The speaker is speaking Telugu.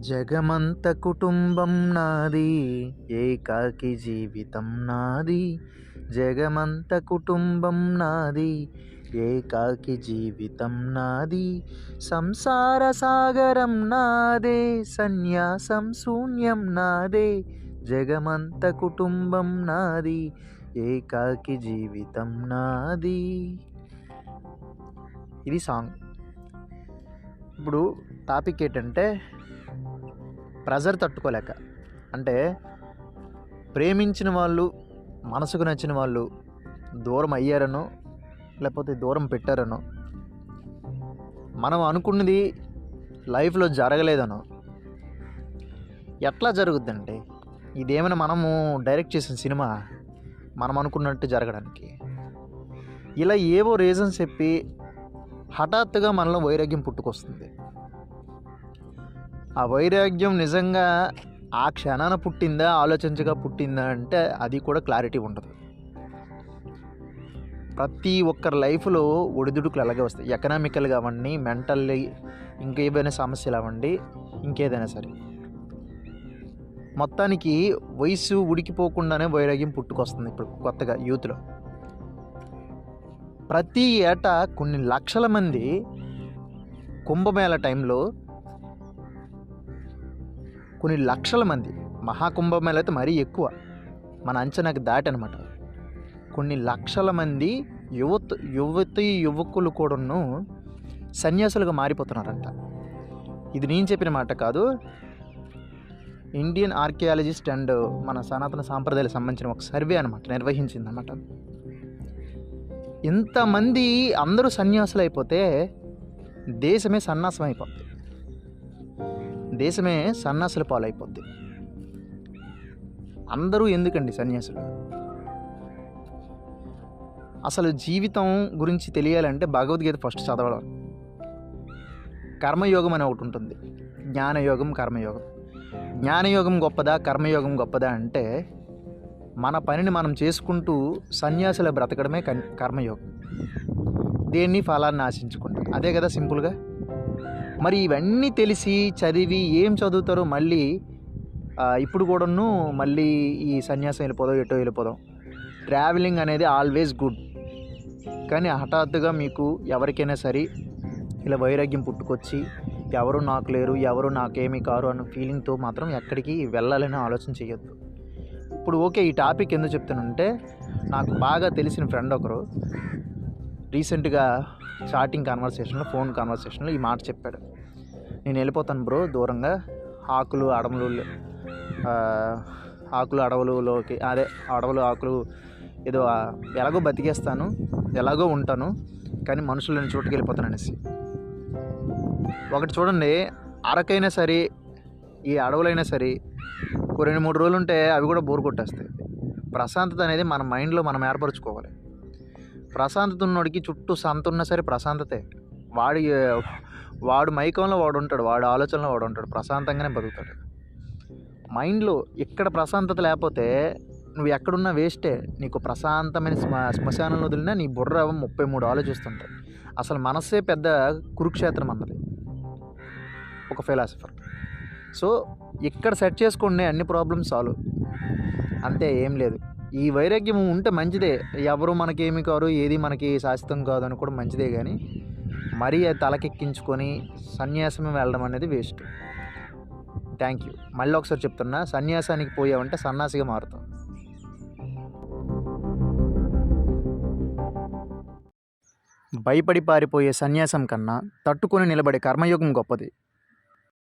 జగమంత కుటుంబం నాది ఏకాకి జీవితం నాది. జగమంత కుటుంబం నాది ఏకాకి జీవితం నాది. సంసార సాగరం నాదే సన్యాసం శూన్యం నాదే. జగమంత కుటుంబం నాది ఏకాకి జీవితం నాది. ఇది సాంగ్. ఇప్పుడు టాపిక్ ఏంటంటే ప్రెజర్ తట్టుకోలేక. అంటే ప్రేమించిన వాళ్ళు మనసుకు నచ్చిన వాళ్ళు దూరం అయ్యారనో లేకపోతే దూరం పెట్టారనో మనం అనుకున్నది లైఫ్లో జరగలేదనో ఎట్లా జరుగుద్దండి ఇదేమైనా మనము డైరెక్ట్ చేసిన సినిమా మనం అనుకున్నట్టు జరగడానికి. ఇలా ఏవో రీజన్స్ చెప్పి హఠాత్తుగా మనలో వైరాగ్యం పుట్టుకొస్తుంది. ఆ వైరాగ్యం నిజంగా ఆ క్షణాన పుట్టిందా ఆలోచించగా పుట్టిందా అంటే అది కూడా క్లారిటీ ఉండదు. ప్రతి ఒక్కరి లైఫ్లో ఒడిదుడుకులు అలాగే వస్తాయి. ఎకనామికల్ కావండి మెంటల్లీ ఇంకేమైనా సమస్యలు అవ్వండి ఇంకేదైనా సరే. మొత్తానికి వయసు ఉడికిపోకుండానే వైరాగ్యం పుట్టుకొస్తుంది ఇప్పుడు కొత్తగా యూత్లో. ప్రతి ఏటా కొన్ని లక్షల మంది కుంభమేళ టైంలో కొన్ని లక్షల మంది మహాకుంభమేళ అయితే మరీ ఎక్కువ. మన అంచనాకు దాటి అనమాట కొన్ని లక్షల మంది యువత యువతి యువకులు కూడాను సన్యాసులుగా మారిపోతున్నారంట. ఇది నేను చెప్పిన మాట కాదు. ఇండియన్ ఆర్కియాలజిస్ట్ అండ్ మన సనాతన సాంప్రదాయాలకు సంబంధించిన ఒక సర్వే అనమాట నిర్వహించింది అనమాట ఇంతమంది అందరూ సన్యాసులు అయిపోతే దేశమే సన్నాసం అయిపోతుంది దేశమే సన్నాసుల పాలైపోద్ది. అందరూ ఎందుకండి సన్యాసులు? అసలు జీవితం గురించి తెలియాలంటే భగవద్గీత ఫస్ట్ చదవడం. కర్మయోగం అని ఒకటి ఉంటుంది. జ్ఞానయోగం కర్మయోగం. జ్ఞానయోగం గొప్పదా కర్మయోగం గొప్పదా అంటే మన పనిని మనం చేసుకుంటూ సన్యాసుల బ్రతకడమే కన్ కర్మయోగం. దేన్ని ఫలాన్ని ఆశించుకుంటాం? అదే కదా సింపుల్గా? మరి ఇవన్నీ తెలిసి చదివి ఏం చదువుతారో మళ్ళీ ఇప్పుడు కూడాను మళ్ళీ ఈ సన్యాసం వెళ్ళిపోదాం ఎటో వెళ్ళిపోదాం. ట్రావెలింగ్ అనేది ఆల్వేస్ గుడ్ కానీ హఠాత్తుగా మీకు ఎవరికైనా సరే ఇలా వైరాగ్యం పుట్టుకొచ్చి ఎవరు నాకు లేరు ఎవరు నాకేమీ కారు అన్న ఫీలింగ్తో మాత్రం ఎక్కడికి వెళ్ళాలని ఆలోచన చేయొద్దు. ఇప్పుడు ఓకే ఈ టాపిక్ ఎందుకు చెప్తానంటే నాకు బాగా తెలిసిన ఫ్రెండ్ ఒకరు రీసెంట్గా స్టార్టింగ్ కాన్వర్సేషన్లో ఫోన్ కాన్వర్సేషన్లో ఈ మాట చెప్పాడు. నేను వెళ్ళిపోతాను బ్రో దూరంగా. ఆకులు అడవులు ఆకులు అడవులలోకి అదే అడవులు ఆకులు ఏదో ఎలాగో బతికేస్తాను ఎలాగో ఉంటాను కానీ మనుషులు నేను చోటుకి వెళ్ళిపోతాను అనేసి. ఒకటి చూడండి అరకైనా సరే ఈ అడవులైనా సరే ఒక రెండు మూడు రోజులు ఉంటే అవి కూడా బోర్ కొట్టేస్తాయి. ప్రశాంతత అనేది మన మైండ్లో మనం ఏర్పరచుకోవాలి. ప్రశాంతత ఉన్నోడికి చుట్టూ సంత ఉన్నా సరే ప్రశాంతతే. వాడి వాడు మైకంలో వాడు ఉంటాడు వాడు ఆలోచనలో వాడు ఉంటాడు ప్రశాంతంగానే బతుకుతాడు. మైండ్లో ఎక్కడ ప్రశాంతత లేకపోతే నువ్వు ఎక్కడున్నా వేస్టే. నీకు ప్రశాంతమైన శ్మ శ్మశానంలో వదిలినా నీ బుర్ర ముప్పై మూడు ఆలోచిస్తుంటాయి. అసలు మనస్సే పెద్ద కురుక్షేత్రం అన్నది. ఒక ఫిలాసఫర్. సో ఇక్కడ సెట్ చేసుకోండి అన్ని ప్రాబ్లమ్స్ సాల్వ్ అంతే ఏం లేదు. ఈ వైరాగ్యం ఉంటే మంచిదే. ఎవరు మనకేమి కారు ఏది మనకి శాశ్వతం కాదు అని కూడా మంచిదే కానీ మరీ అది తలకెక్కించుకొని సన్యాసమే వెళ్ళడం అనేది వేస్ట్. థ్యాంక్ యూ మళ్ళీ ఒకసారి చెప్తున్నా సన్యాసానికి పోయావంటే సన్నాసిగా మారుతాం. భయపడి పారిపోయే సన్యాసం కన్నా తట్టుకొని నిలబడే కర్మయోగం గొప్పది.